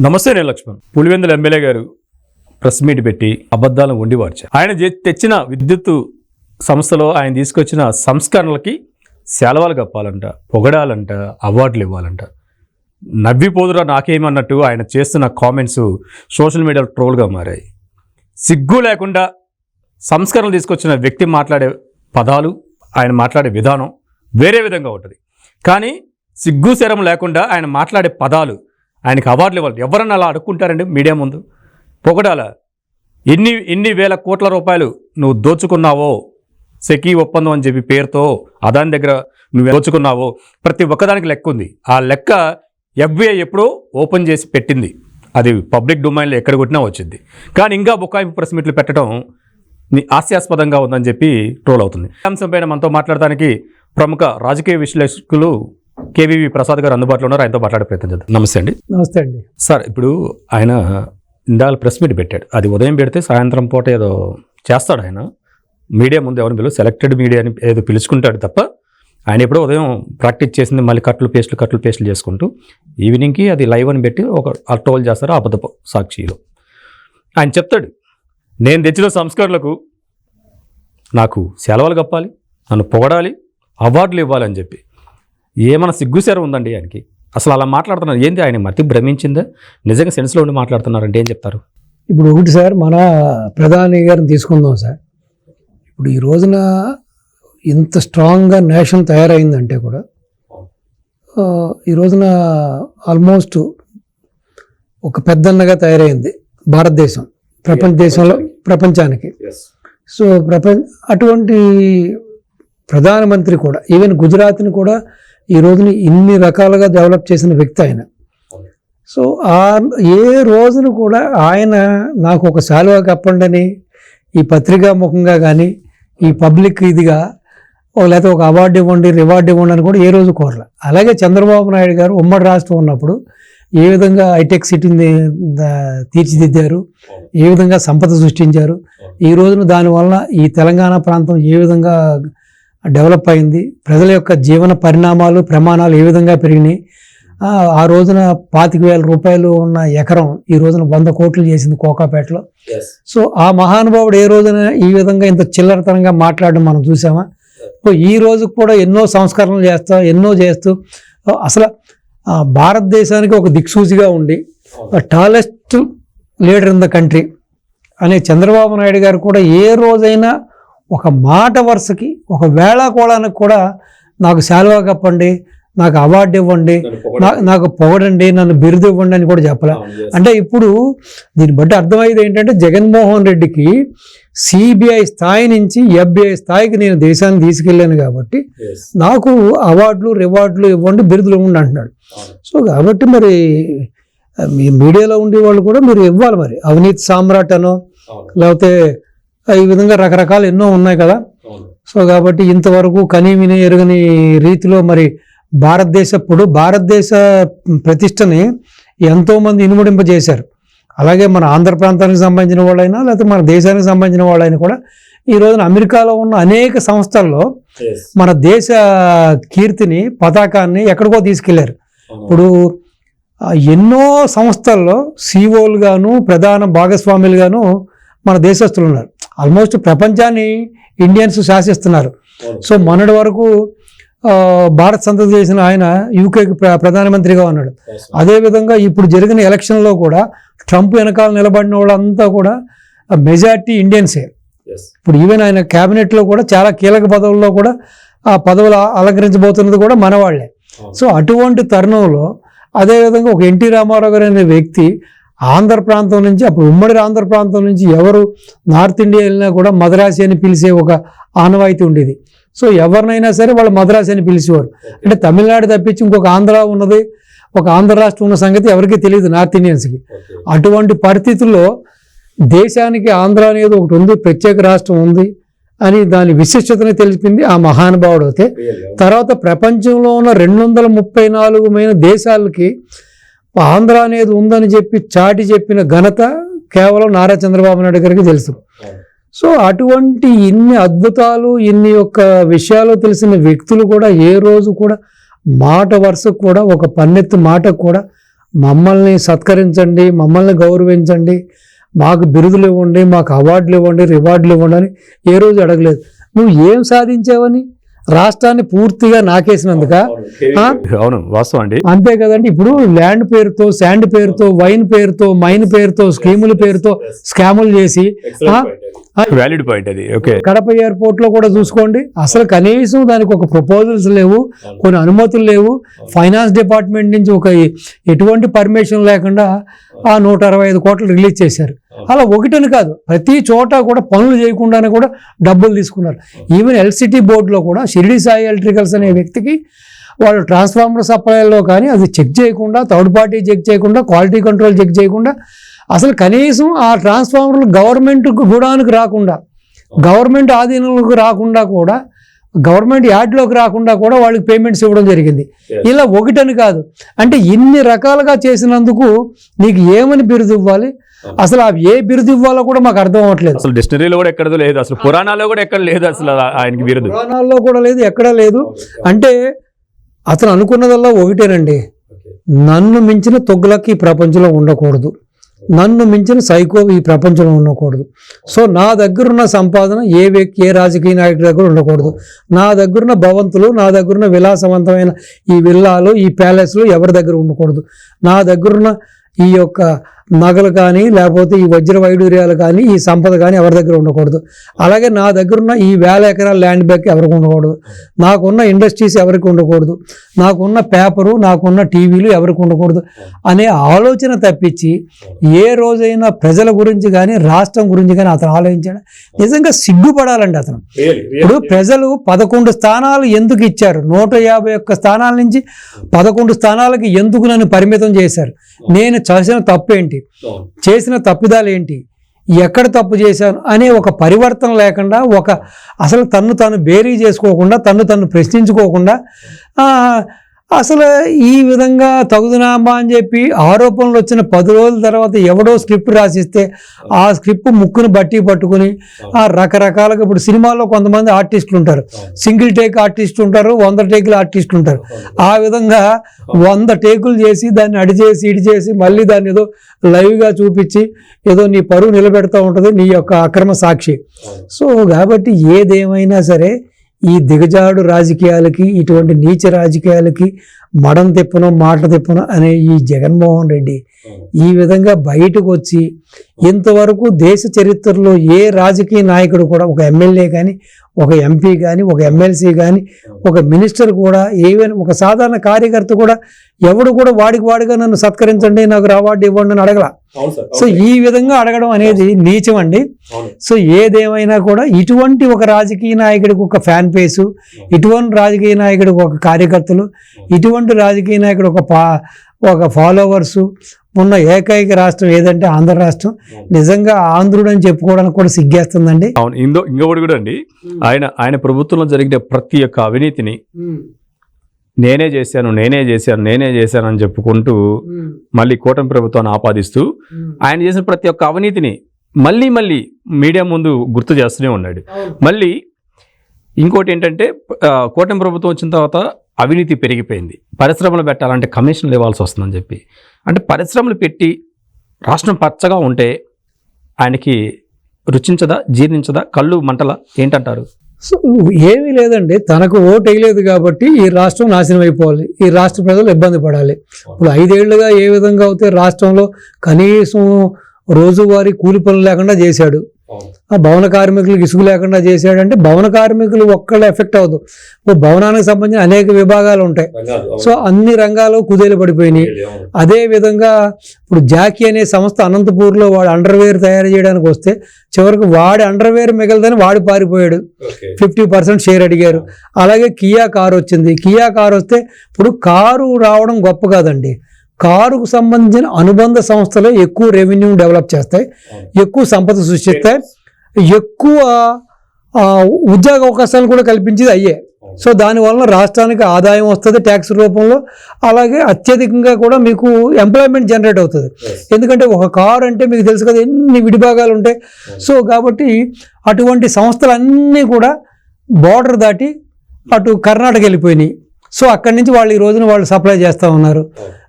నమస్తే నేను లక్ష్మణ్. పులివెందుల ఎమ్మెల్యే గారు ప్రెస్ మీట్ పెట్టి అబద్ధాలను ఉండివార్చారు ఆయన తెచ్చిన విద్యుత్ సంస్థలో ఆయన తీసుకొచ్చిన సంస్కరణలకి సెలవాలు కప్పాలంట పొగడాలంట అవార్డులు ఇవ్వాలంట. నవ్విపోదురా నాకేమన్నట్టు ఆయన చేస్తున్న కామెంట్స్ సోషల్ మీడియాలో ట్రోల్గా మారాయి. సిగ్గు లేకుండా సంస్కరణలు తీసుకొచ్చిన వ్యక్తి మాట్లాడే పదాలు ఆయన మాట్లాడే విధానం వేరే విధంగా ఉంటుంది. కానీ సిగ్గు శరం లేకుండా ఆయన మాట్లాడే పదాలు ఆయనకి అవార్డులు ఇవ్వాలి. ఎవరన్నా అలా అడుక్కుంటారండి మీడియా ముందు? పొగడాల ఎన్ని ఎన్ని వేల కోట్ల రూపాయలు నువ్వు దోచుకున్నావో సెకీ ఒప్పందం అని చెప్పి పేరుతో అదాని దగ్గర నువ్వు దోచుకున్నావో ప్రతి ఒక్కదానికి లెక్క ఉంది. ఆ లెక్క ఎఫ్బిఐ ఎప్పుడో ఓపెన్ చేసి పెట్టింది. అది పబ్లిక్ డొమైన్లో ఎక్కడ కొట్టినా వచ్చింది. కానీ ఇంకా బుకాయింపు ప్రెస్ మీట్లు పెట్టడం హాస్యాస్పదంగా ఉందని చెప్పి ట్రోల్ అవుతుంది. ఈ అంశంపైన మనతో మాట్లాడడానికి ప్రముఖ రాజకీయ విశ్లేషకులు కేవీవి ప్రసాద్ గారు అందుబాటులో ఉన్నారు. ఆయనతో మాట్లాడే ప్రయత్నం చేద్దాం. నమస్తే అండి. నమస్తే అండి. సార్ ఇప్పుడు ఆయన ఇందాక ప్రెస్ మీట్ పెట్టాడు. అది ఉదయం పెడితే సాయంత్రం పూట ఏదో చేస్తాడు ఆయన. మీడియా ముందు ఎవరిని పిలువ సెలెక్టెడ్ మీడియాని ఏదో పిలుచుకుంటాడు తప్ప ఆయన ఎప్పుడో ఉదయం ప్రాక్టీస్ చేసింది మళ్ళీ కట్లు పేస్టులు కట్లు పేస్టులు చేసుకుంటూ ఈవినింగ్కి అది లైవ్ అని పెట్టి ఒక ఆ ట్రోల్ చేస్తారు అబద్ధ సాక్షిలో. ఆయన చెప్తాడు నేను తెచ్చిన సంస్కరణలకు నాకు సెలవులు కప్పాలి నన్ను పొగడాలి అవార్డులు ఇవ్వాలని చెప్పి. ఏమైనా సిగ్గుసేర ఉందండి ఆయనకి? అసలు అలా మాట్లాడుతున్నారు. ఏంది ఆయన మతి భ్రమించిందా? నిజంగా సెన్స్లో ఉండి మాట్లాడుతున్నారంటే ఏం చెప్తారు? ఇప్పుడు ఒకటి సార్ మన ప్రధాని గారిని తీసుకుందాం సార్. ఇప్పుడు ఈ రోజున ఇంత స్ట్రాంగ్గా నేషన్ తయారైందంటే కూడా ఈ రోజున ఆల్మోస్ట్ ఒక పెద్దన్నగా తయారైంది భారతదేశం ప్రపంచ దేశంలో ప్రపంచానికి. సో ప్రపంచ అటువంటి ప్రధానమంత్రి కూడా ఈవెన్ గుజరాత్ని కూడా ఈ రోజున ఇన్ని రకాలుగా డెవలప్ చేసిన వ్యక్తి ఆయన. సో ఆ ఏ రోజున కూడా ఆయన నాకు ఒక శాలువా కప్పండి అని ఈ పత్రికా ముఖంగా కానీ ఈ పబ్లిక్ ఇదిగా లేకపోతే ఒక అవార్డు ఇవ్వండి రివార్డు ఇవ్వండి అని కూడా ఏ రోజు కోరలే. అలాగే చంద్రబాబు నాయుడు గారు ఉమ్మడి రాష్ట్రం ఉన్నప్పుడు ఏ విధంగా హైటెక్ సిటీని తీర్చిదిద్దారు ఏ విధంగా సంపద సృష్టించారు ఈ రోజున దానివల్ల ఈ తెలంగాణ ప్రాంతం ఏ విధంగా డెవలప్ అయింది. ప్రజల యొక్క జీవన పరిణామాలు ప్రమాణాలు ఏ విధంగా పెరిగినాయి? ఆ, రోజున పాతిక వేల రూపాయలు ఉన్న ఎకరం ఈ రోజున వంద కోట్లు చేసింది కోకాపేటలో. సో ఆ మహానుభావుడు ఏ రోజున ఈ విధంగా ఇంత చిల్లరతనంగా మాట్లాడడం మనం చూసామా? ఈ రోజు కూడా ఎన్నో సంస్కరణలు చేస్తా ఎన్నో చేస్తూ అసలు భారతదేశానికి ఒక దిక్సూచిగా ఉండి tallest leader in the country అనే చంద్రబాబు నాయుడు గారు కూడా ఏ రోజైనా ఒక మాట వరుసకి ఒక వేళాకోళానికి కూడా నాకు శాలువా కప్పండి నాకు అవార్డు ఇవ్వండి నాకు పొగడండి నన్ను బిరుదు ఇవ్వండి అని కూడా చెప్పలే. అంటే ఇప్పుడు దీన్ని బట్టి అర్థమయ్యేది ఏంటంటే జగన్మోహన్ రెడ్డికి సిబిఐ స్థాయి నుంచి ఎఫ్బిఐ స్థాయికి నేను దేశాన్ని తీసుకెళ్ళాను కాబట్టి నాకు అవార్డులు రివార్డులు ఇవ్వండి బిరుదులు ఇవ్వండి అంటున్నాడు. సో కాబట్టి మరి మీ మీడియాలో ఉండే వాళ్ళు కూడా మీరు ఇవ్వాలి మరి. అవినీతి సామ్రాట్ అనో లేకపోతే ఈ విధంగా రకరకాలు ఎన్నో ఉన్నాయి కదా. సో కాబట్టి ఇంతవరకు కని విని ఎరుగని రీతిలో మరి భారతదేశప్పుడు భారతదేశ ప్రతిష్టని ఎంతోమంది ఇనుమడింపజేశారు. అలాగే మన ఆంధ్ర ప్రాంతానికి సంబంధించిన వాళ్ళైనా లేకపోతే మన దేశానికి సంబంధించిన వాళ్ళైనా కూడా ఈ రోజున అమెరికాలో ఉన్న అనేక సంస్థల్లో మన దేశ కీర్తిని పతాకాన్ని ఎక్కడికో తీసుకెళ్ళారు. ఇప్పుడు ఎన్నో సంస్థల్లో సీఓలు గాను ప్రధాన భాగస్వాములు గాను మన దేశస్తులు ఉన్నారు. ఆల్మోస్ట్ ప్రపంచాన్ని ఇండియన్స్ శాసిస్తున్నారు. సో మొన్నటి వరకు భారత్ సంతతి చేసిన ఆయన యూకేకి ప్ర ప్రధానమంత్రిగా ఉన్నాడు. అదేవిధంగా ఇప్పుడు జరిగిన ఎలక్షన్లో కూడా ట్రంప్ వెనకాల నిలబడిన వాళ్ళంతా కూడా మెజార్టీ ఇండియన్సే. ఇప్పుడు ఈవెన్ ఆయన క్యాబినెట్లో కూడా చాలా కీలక పదవుల్లో కూడా ఆ పదవులు అలంకరించబోతున్నది కూడా మనవాళ్ళే. సో అటువంటి తరుణంలో అదేవిధంగా ఒక ఎన్టీ రామారావు గారు అనే వ్యక్తి ఆంధ్ర ప్రాంతం నుంచి అప్పుడు ఉమ్మడి ఆంధ్ర ప్రాంతం నుంచి ఎవరు నార్త్ ఇండియా వెళ్ళినా కూడా మద్రాసి అని పిలిచే ఒక ఆనవాయితీ ఉండేది. సో ఎవరినైనా సరే వాళ్ళు మద్రాసి అని పిలిచేవారు. అంటే తమిళనాడు తప్పించి ఇంకొక ఆంధ్ర ఉన్నది ఒక ఆంధ్ర రాష్ట్రం ఉన్న సంగతి ఎవరికీ తెలియదు నార్త్ ఇండియన్స్కి. అటువంటి పరిస్థితుల్లో దేశానికి ఆంధ్ర అనేది ఒకటి ఉంది ప్రత్యేక రాష్ట్రం ఉంది అని దాని విశిష్టతని తెలిపింది ఆ మహానుభావుడు అయితే. తర్వాత ప్రపంచంలో ఉన్న రెండు వందల ముప్పై నాలుగు మైన దేశాలకి ఆంధ్ర అనేది ఉందని చెప్పి చాటి చెప్పిన ఘనత కేవలం నారా చంద్రబాబు నాయుడు గారికి తెలుసు. సో అటువంటి ఇన్ని అద్భుతాలు ఇన్ని యొక్క విషయాలు తెలిసిన వ్యక్తులు కూడా ఏ రోజు కూడా మాట వరుసకు కూడా ఒక పన్నెత్తు మాట కూడా మమ్మల్ని సత్కరించండి మమ్మల్ని గౌరవించండి మాకు బిరుదులు ఇవ్వండి మాకు అవార్డులు ఇవ్వండి రివార్డులు ఇవ్వండి అని ఏ రోజు అడగలేదు. నువ్వు ఏం సాధించావని? రాష్ట్రాన్ని పూర్తిగా నాకేసినందుక? అవును వాస్తవం అండి. అంతే కదండి ఇప్పుడు ల్యాండ్ పేరుతో శాండ్ పేరుతో వైన్ పేరుతో మైన్ పేరుతో స్కీముల పేరుతో స్కాములు చేసి? వ్యాలిడ్ పాయింట్ అది. ఓకే కడప ఎయిర్పోర్ట్లో కూడా చూసుకోండి అసలు కనీసం దానికి ఒక ప్రపోజల్స్ లేవు కొన్ని అనుమతులు లేవు. ఫైనాన్స్ డిపార్ట్మెంట్ నుంచి ఒక ఎటువంటి పర్మిషన్ లేకుండా ఆ నూట అరవై ఐదు కోట్లు రిలీజ్ చేశారు. అలా ఒకటని కాదు ప్రతి చోట కూడా పనులు చేయకుండానే కూడా డబ్బులు తీసుకున్నారు. ఈవెన్ ఎల్సిటీ బోర్డులో కూడా షిరిడి సాయి ఎలక్ట్రికల్స్ అనే వ్యక్తికి వాళ్ళు ట్రాన్స్ఫార్మర్ సప్లైలో కానీ అది చెక్ చేయకుండా థర్డ్ పార్టీ చెక్ చేయకుండా క్వాలిటీ కంట్రోల్ చెక్ చేయకుండా అసలు కనీసం ఆ ట్రాన్స్ఫార్మర్లు గవర్నమెంట్ గుడానికి రాకుండా గవర్నమెంట్ ఆధీనంలోకి రాకుండా కూడా గవర్నమెంట్ యార్డ్లోకి రాకుండా కూడా వాళ్ళకి పేమెంట్స్ ఇవ్వడం జరిగింది. ఇలా ఒకటని కాదు. అంటే ఇన్ని రకాలుగా చేసినందుకు నీకు ఏమని బిరుదు ఇవ్వాలి? అసలు ఏ బిరుదు ఇవ్వాలో కూడా మాకు అర్థం అవ్వట్లేదు. అసలు డిక్షనరీలో కూడా ఎక్కడదో లేదు. అసలు పురాణాల్లో కూడా ఎక్కడ లేదు అసలు ఆయనకి బిరుదు. పురాణాల్లో కూడా లేదు ఎక్కడా లేదు. అంటే అతను అనుకున్నదల్లా ఒకటేనండి. నన్ను మించిన తొగ్గులకి ఈ ప్రపంచంలో ఉండకూడదు. నన్ను మించిన సైకో ఈ ప్రపంచంలో ఉండకూడదు. సో నా దగ్గరున్న సంపాదన ఏ వ్యక్తి ఏ రాజకీయ నాయకుడి దగ్గర ఉండకూడదు. నా దగ్గరున్న భవంతులు నా దగ్గరున్న విలాసవంతమైన ఈ విల్లాలు ఈ ప్యాలెస్లు ఎవరి దగ్గర ఉండకూడదు. నా దగ్గరున్న ఈ యొక్క నగలు కానీ లేకపోతే ఈ వజ్ర వైడూర్యాలు కానీ ఈ సంపద కానీ ఎవరి దగ్గర ఉండకూడదు. అలాగే నా దగ్గరున్న ఈ వేల ఎకరాల ల్యాండ్ బ్యాక్ ఎవరికి ఉండకూడదు. నాకున్న ఇండస్ట్రీస్ ఎవరికి ఉండకూడదు. నాకున్న పేపరు నాకున్న టీవీలు ఎవరికి ఉండకూడదు అనే ఆలోచన తప్పించి ఏ రోజైనా ప్రజల గురించి కానీ రాష్ట్రం గురించి కానీ అతను ఆలోచించాడు? నిజంగా సిగ్గుపడాలండి అతను. ఇప్పుడు ప్రజలు పదకొండు స్థానాలు ఎందుకు ఇచ్చారు? నూట యాభై ఒక్క స్థానాల నుంచి పదకొండు స్థానాలకి ఎందుకు నన్ను పరిమితం చేశారు? నేను చేసిన తప్పు ఏంటి చేసిన తప్పిదాలు ఏంటి ఎక్కడ తప్పు చేశాను అనే ఒక పరివర్తన లేకుండా ఒక అసలు తన్ను తాను బేరీ చేసుకోకుండా తన్ను తను ప్రశ్నించుకోకుండా అసలు ఈ విధంగా తగుదునామా అని చెప్పి ఆరోపణలు వచ్చిన పది రోజుల తర్వాత ఎవడో స్క్రిప్ట్ రాసిస్తే ఆ స్క్రిప్ట్ ముక్కును బట్టి పట్టుకుని ఆ రకరకాలుగా ఇప్పుడు సినిమాలో కొంతమంది ఆర్టిస్టులు ఉంటారు. సింగిల్ టేక్ ఆర్టిస్ట్ ఉంటారు వంద టేకులు ఆర్టిస్టులు ఉంటారు. ఆ విధంగా వంద టేకులు చేసి దాన్ని అడిచేసి ఇడిచేసి మళ్ళీ దాన్ని ఏదో లైవ్గా చూపించి ఏదో నీ పరువు నిలబెడతా ఉంటుంది నీ యొక్క అక్రమ సాక్షి. సో కాబట్టి ఏదేమైనా సరే ఈ దిగజాడు రాజకీయాలకి ఇటువంటి నీచ రాజకీయాలకి మడం తిప్పను మాట తిప్పను అనే ఈ జగన్మోహన్ రెడ్డి ఈ విధంగా బయటకు వచ్చి ఇంతవరకు దేశ చరిత్రలో ఏ రాజకీయ నాయకుడు కూడా ఒక ఎమ్మెల్యే కానీ ఒక ఎంపీ కానీ ఒక ఎమ్మెల్సీ కానీ ఒక మినిస్టర్ కూడా ఈవెన్ ఒక సాధారణ కార్యకర్త కూడా ఎవడు కూడా వాడికి వాడిగా నన్ను సత్కరించండి నాకు అవార్డు ఇవ్వండి అని అడగల. సో ఈ విధంగా అడగడం అనేది నీచం అండి సో ఏదేమైనా కూడా ఇటువంటి ఒక రాజకీయ నాయకుడికి ఒక ఫ్యాన్ పేసు ఇటువంటి రాజకీయ నాయకుడికి ఒక కార్యకర్తలు ఇటువంటి రాజకీయ నాయకుడు ఒక పా ఒక ఫాలోవర్సు ఉన్న ఏకైక రాష్ట్రం ఏదంటే ఆంధ్ర రాష్ట్రం. నిజంగా ఆంధ్రుడు అని చెప్పుకోవడానికి కూడా సిగ్గేస్తుందండి. అవును ఇందో ఇంకొకటి కూడా అండి. ఆయన ఆయన ప్రభుత్వంలో జరిగిన ప్రతి ఒక్క అవినీతిని నేనే చేశాను నేనే చేశాను నేనే చేశాను అని చెప్పుకుంటూ మళ్ళీ కూటమి ప్రభుత్వాన్ని ఆపాదిస్తూ ఆయన చేసిన ప్రతి ఒక్క అవినీతిని మళ్ళీ మళ్ళీ మీడియా ముందు గుర్తు చేస్తూనే ఉన్నాడు. మళ్ళీ ఇంకోటి ఏంటంటే కూటమి ప్రభుత్వం వచ్చిన తర్వాత అవినీతి పెరిగిపోయింది. పరిశ్రమలు పెట్టాలంటే కమిషన్లు ఇవ్వాల్సి వస్తుందని చెప్పి. అంటే పరిశ్రమలు పెట్టి రాష్ట్రం పచ్చగా ఉంటే ఆయనకి రుచించదా జీర్ణించదా కళ్ళు మంటల ఏంటంటారు? సో ఏమీ లేదండి. తనకు ఓటు వేయలేదు కాబట్టి ఈ రాష్ట్రం నాశనం అయిపోవాలి. ఈ రాష్ట్ర ప్రజలు ఇబ్బంది పడాలి. ఇప్పుడు ఐదేళ్ళుగా ఏ విధంగా అయితే రాష్ట్రంలో కనీసం రోజువారీ కూలి పనులు లేకుండా చేశాడు. ఆ భవన కార్మికులకు ఇసుగు లేకుండా చేశాడంటే భవన కార్మికులు ఒక్కళ్ళు ఎఫెక్ట్ అవ్వదు. ఇప్పుడు భవనానికి సంబంధించిన అనేక విభాగాలు ఉంటాయి. సో అన్ని రంగాలు కుదేలు పడిపోయినాయి. అదే విధంగా ఇప్పుడు జాకీ అనే సంస్థ అనంతపూర్లో వాడు అండర్వేర్ తయారు చేయడానికి వస్తే చివరికి వాడి అండర్వేర్ మిగలదని వాడు పారిపోయాడు. ఫిఫ్టీ పర్సెంట్ షేర్ అడిగారు. అలాగే కియా కారు వచ్చింది. కియా కారు వస్తే ఇప్పుడు కారు రావడం గొప్ప కాదండి. కారుకు సంబంధించిన అనుబంధ సంస్థలు ఎక్కువ రెవెన్యూ డెవలప్ చేస్తాయి ఎక్కువ సంపద సృష్టిస్తాయి ఎక్కువ ఉద్యోగ అవకాశాలు కూడా కల్పించేది అయ్యే. సో దానివల్ల రాష్ట్రానికి ఆదాయం వస్తుంది ట్యాక్స్ రూపంలో. అలాగే అత్యధికంగా కూడా మీకు ఎంప్లాయ్మెంట్ జనరేట్ అవుతుంది. ఎందుకంటే ఒక కారు అంటే మీకు తెలుసు కదా ఎన్ని విడిభాగాలు ఉంటాయి. సో కాబట్టి అటువంటి సంస్థలన్నీ కూడా బార్డర్ దాటి అటు కర్ణాటక వెళ్ళిపోయినాయి. సో అక్కడి నుంచి వాళ్ళు ఈ రోజున వాళ్ళు సప్లై చేస్తూ ఉన్నారు.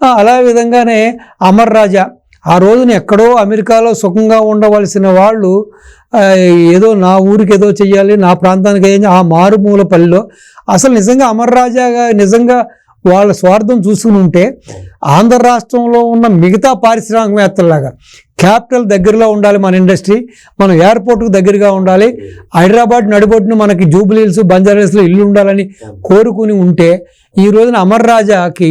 అలా విధంగానే అమర్ రాజా. ఆ రోజున ఎక్కడో అమెరికాలో సుఖంగా ఉండవలసిన వాళ్ళు ఏదో నా ఊరికి ఏదో చెయ్యాలి నా ప్రాంతానికి ఏం ఆ మారుమూల పల్లెలో. అసలు నిజంగా అమర్ రాజాగా నిజంగా వాళ్ళ స్వార్థం చూసుకుని ఉంటే ఆంధ్ర రాష్ట్రంలో ఉన్న మిగతా పారిశ్రామికవేత్తలాగా క్యాపిటల్ దగ్గరలో ఉండాలి మన ఇండస్ట్రీ మనం ఎయిర్పోర్ట్కు దగ్గరగా ఉండాలి హైదరాబాద్ నడిబొడ్డును మనకి జూబ్లీల్స్ బంజారా ఇల్లు ఉండాలని కోరుకుని ఉంటే ఈ రోజున అమర్ రాజాకి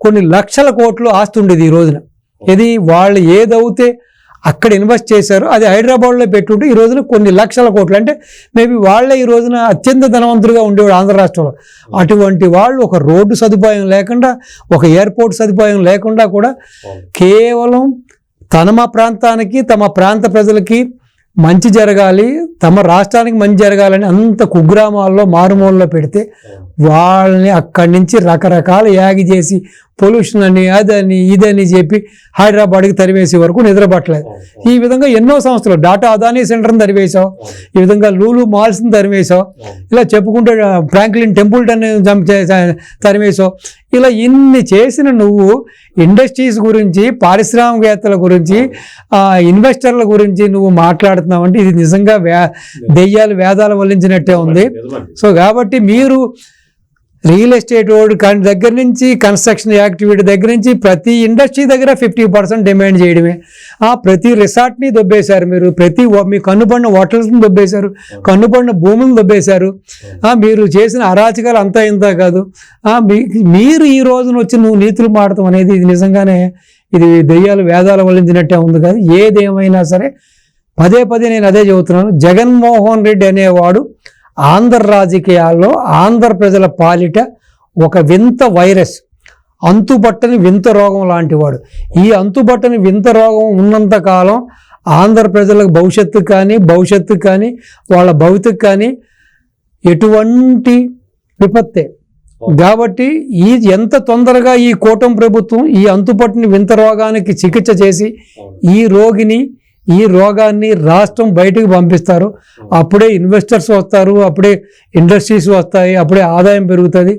కొన్ని లక్షల కోట్లు ఆస్తి ఉండేది ఈ రోజున. ఇది వాళ్ళు ఏదవుతే అక్కడ ఇన్వెస్ట్ చేశారో. అది హైదరాబాద్లో పెట్టుంటే ఈ రోజున కొన్ని లక్షల కోట్లు. అంటే మేబీ వాళ్ళే ఈ రోజున అత్యంత ధనవంతులుగా ఉండేవాడు ఆంధ్ర రాష్ట్రంలో. అటువంటి వాళ్ళు ఒక రోడ్డు సదుపాయం లేకుండా ఒక ఎయిర్పోర్ట్ సదుపాయం లేకుండా కూడా కేవలం తన మా ప్రాంతానికి తమ ప్రాంత ప్రజలకి మంచి జరగాలి తమ రాష్ట్రానికి మంచి జరగాలని అంత కుగ్రామాల్లో మారుమూలలో పెడితే వాళ్ళని అక్కడి నుంచి రకరకాల యాగి చేసి పొల్యూషన్ అని అదని ఇదని చెప్పి హైదరాబాద్కి తరివేసే వరకు నిద్రపట్టలేదు. ఈ విధంగా ఎన్నో సంస్థలు డాటా అదానీ సెంటర్ని తరివేశావు ఈ విధంగా లూలు మాల్స్ని తరివేశావు ఇలా చెప్పుకుంటే ఫ్రాంక్లిన్ టెంపుల్టన్ తరివేశావు. ఇలా ఇన్ని చేసిన నువ్వు ఇండస్ట్రీస్ గురించి పారిశ్రామికవేత్తల గురించి ఇన్వెస్టర్ల గురించి నువ్వు మాట్లాడుతున్నావంటే ఇది నిజంగా వే దెయ్యాలు వేదాలు వల్లించినట్టే ఉంది. సో కాబట్టి మీరు రియల్ ఎస్టేట్ వాడు కన్- దగ్గర నుంచి కన్స్ట్రక్షన్ యాక్టివిటీ దగ్గర నుంచి ప్రతి ఇండస్ట్రీ దగ్గర ఫిఫ్టీ పర్సెంట్ డిమాండ్ చేయడమే. ఆ ప్రతి రిసార్ట్ని దొబ్బేశారు మీరు. ప్రతి మీ కన్నుపడిన హోటల్స్ని దొబ్బేశారు. కన్నుపడిన భూములను దొబ్బేశారు. మీరు చేసిన అరాచకాలు అంతా ఇంత కాదు. మీరు ఈ రోజున వచ్చి నువ్వు నీతులు మాడటం అనేది ఇది నిజంగానే ఇది దెయ్యాలు వేదాలు వల్లించినట్టే ఉంది కాదు. ఏదేమైనా సరే పదే పదే నేను అదే చెబుతున్నాను. జగన్మోహన్ రెడ్డి అనేవాడు ఆంధ్ర రాజకీయాల్లో ఆంధ్ర ప్రజల పాలిట ఒక వింత వైరస్ అంతుబట్టని వింత రోగం లాంటివాడు. ఈ అంతుబట్టని వింత రోగం ఉన్నంతకాలం ఆంధ్ర ప్రజలకు భవిష్యత్తు కానీ భవిష్యత్తు కానీ వాళ్ళ భవితకు కానీ ఎటువంటి విపత్తే. కాబట్టి ఈ ఎంత తొందరగా ఈ కూటమి ప్రభుత్వం ఈ అంతుపట్టిన వింత రోగానికి చికిత్స చేసి ఈ రోగిని ఈ రోగాన్ని రాష్ట్రం బయటకు పంపిస్తారు. అప్పుడే ఇన్వెస్టర్స్ వస్తారు అప్పుడే ఇండస్ట్రీస్ వస్తాయి అప్పుడే ఆదాయం పెరుగుతుంది.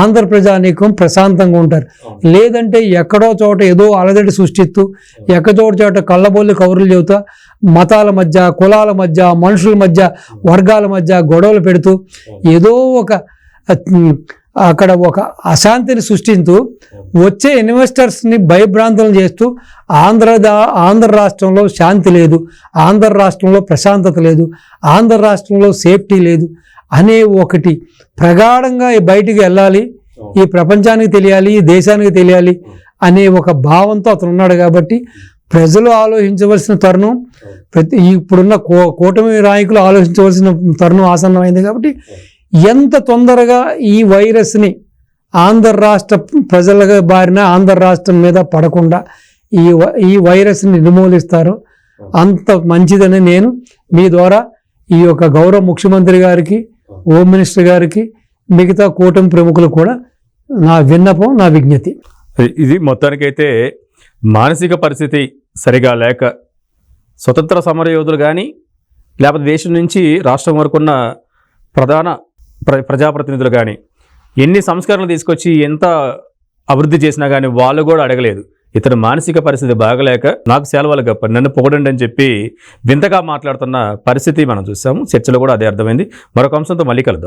ఆంధ్ర ప్రజానీకం ప్రశాంతంగా ఉంటారు. లేదంటే ఎక్కడో చోట ఏదో అలజడి సృష్టిస్తూ ఎక్కడో చోట కళ్ళబొల్లి కౌరులు చెబుతా మతాల మధ్య కులాల మధ్య మనుషుల మధ్య వర్గాల మధ్య గొడవలు పెడుతూ ఏదో ఒక అక్కడ ఒక అశాంతిని సృష్టిస్తూ వచ్చే ఇన్వెస్టర్స్ని భయభ్రాంతులు చేస్తూ ఆంధ్ర దా- ఆంధ్ర రాష్ట్రంలో శాంతి లేదు ఆంధ్ర రాష్ట్రంలో ప్రశాంతత లేదు ఆంధ్ర రాష్ట్రంలో సేఫ్టీ లేదు అనే ఒకటి ప్రగాఢంగా బయటికి వెళ్ళాలి ఈ ప్రపంచానికి తెలియాలి ఈ దేశానికి తెలియాలి అనే ఒక భావంతో అతను ఉన్నాడు కాబట్టి ప్రజలు ఆలోచించవలసిన తరుణం ప్రతి ఇప్పుడున్న కో కూటమి నాయకులు ఆలోచించవలసిన తరుణం ఆసన్నమైంది కాబట్టి ఎంత తొందరగా ఈ వైరస్ని ఆంధ్ర రాష్ట్ర ప్రజల బారిన ఆంధ్ర రాష్ట్రం మీద పడకుండా ఈ ఈ వైరస్ని నిర్మూలిస్తారు. అంత మంచిదని నేను మీ ద్వారా ఈ యొక్క గౌరవ ముఖ్యమంత్రి గారికి హోమ్ మినిస్టర్ గారికి మిగతా కూటమి ప్రముఖులు కూడా నా విన్నపం నా విజ్ఞతి ఇది మొత్తానికైతే మానసిక పరిస్థితి సరిగా లేక స్వతంత్ర సమర యోధులు కానీ లేకపోతే దేశం నుంచి రాష్ట్రం వరకున్న ప్రధాన ప్రజాప్రతినిధులు కానీ ఎన్ని సంస్కరణలు తీసుకొచ్చి ఎంత అభివృద్ధి చేసినా కానీ వాళ్ళు కూడా అడగలేదు. ఇతను మానసిక పరిస్థితి బాగలేక నాకు సెలవులు గప్ప నన్ను పొగడండి అని చెప్పి వింతగా మాట్లాడుతున్న పరిస్థితి మనం చూసాము. చర్చలో కూడా అదే అర్థమైంది. మరొక అంశంతో మళ్ళీ కలుద్దాం.